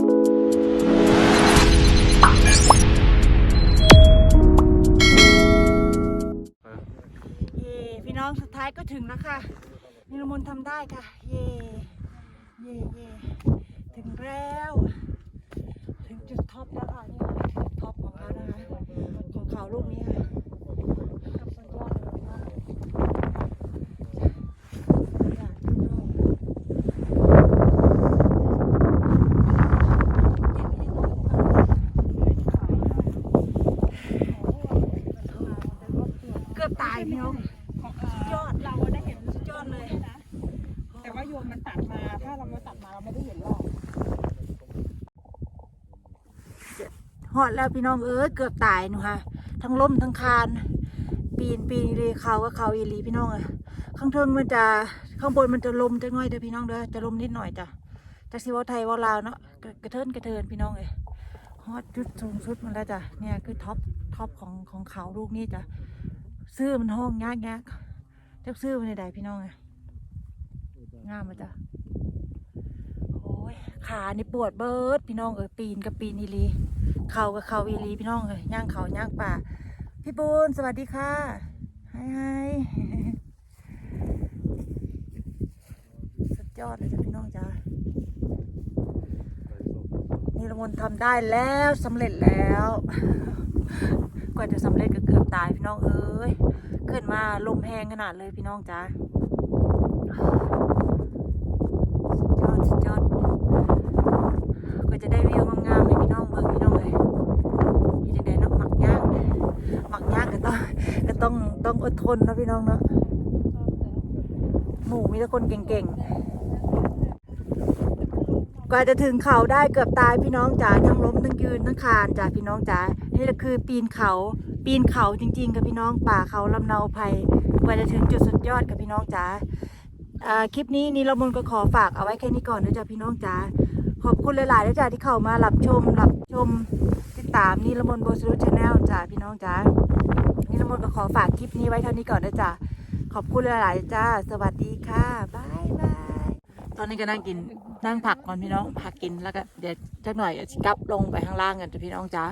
เย่พี่น้องสุดท้ายก็ถึงแล้วค่ะนิรมนทำได้ค่ะ เย่เย่เย่ถึงแล้ว ถึงจุดท็อปแล้วค่ะนี่ค่ะจุดท็อปของเขานะคะ ของเขาลูกนี้ค่ะขับสุดยอดเลยพี่น้องอยากดูเราเกือบตายพี่น้องสุดยอดเราได้เห็นสุดยอดเลยนะแต่ว่าโยมมันตัดมา ถ้าเราไม่ตัดมาเราไม่ได้เห็นหรอกหอดแล้วพี่น้องเอ้ยเกือบตายหนูค่ะ ทั้งล่มทั้งคานปีนปีนอีหลีเขาก็เขาอีหลีพี่น้องอะข้างเทิงมันจะข้างบนมันจะลมจะง่อยเด้อพี่น้องเด้อจะลมนิดหน่อยจ้ะจากสิเว่าไทยเว่าลาวเนาะกระกระเทินกระเทินพี่น้องเอ้ยฮอดจุดสูงสุดมันแล้วจ้ะเนี่ยคือท็อปท็อปของของเขาลูกนี้จ้ะ ซื้อมันห้องยากยากจักซื้อมันใดๆพี่น้องเอ้ยงามมาจ้ะโอ้ยขานี่ปวดเบิดพี่น้องเอ้ยปีนกับปีนอีลีเข่ากับเข่าอีลีพี่น้องเลยย่างเข่าย่างป่าพี่ปูนสวัสดีค่ะไฮไฮสุดยอดเลยจ้ะพี่น้องจ้านี่ละมนทำได้แล้วสำเร็จแล้ว กว่าจะสำเร็จก็เกือบตายพี่น้องเอ้ยขึ้นมา ลมแหงขนาดเลยพี่น้องจ้าสุดยอดสุดยอดก็จะได้วิวงามๆให้พี่น้องเบิ่งพี่น้องเลยที่จะได้นักหมักย่างหมักย่างก็ต้องก็ต้องต้องอดทนนะพี่น้องเนาะหมู่มีแต่คนเก่งๆกว่าจะถึงเขาได้เกือบตายพี่น้องจ๋าทั้งล้มทั้งยืนทั้งคานจ้าพี่น้องจ๋านี่แหละคือปีนเขา ปีนเขาจริงๆกับพี่น้องป่าเขาลำเนาภัยกว่าจะถึงจุดสุดยอดกับพี่น้องจ๋าอ่าคลิปนี้นี่เรมนก็ขอฝากเอาไว้แค่นี้ก่อนนะจ๊ะพี่น้องจ๋าขอบคุณหลายๆนะจ๊ะที่เข้ามารับชมรับชมติดตามนี่ละมนโบสรุชาแนลจ้าพี่น้องจ้านี่ละมนก็ขอฝากคลิปนี้ไว้เท่านี้ก่อนนะจ๊ะขอบคุณหลายๆจ้า สวัสดีค่ะบายบายตอนนี้ก็นั่งกินนั่งผักก่อนพี่น้องผักกินแล้วก็เดี๋ยวจักหน่อยจะกลับลงไปข้างล่างกันจ้ะพี่น้องจ้า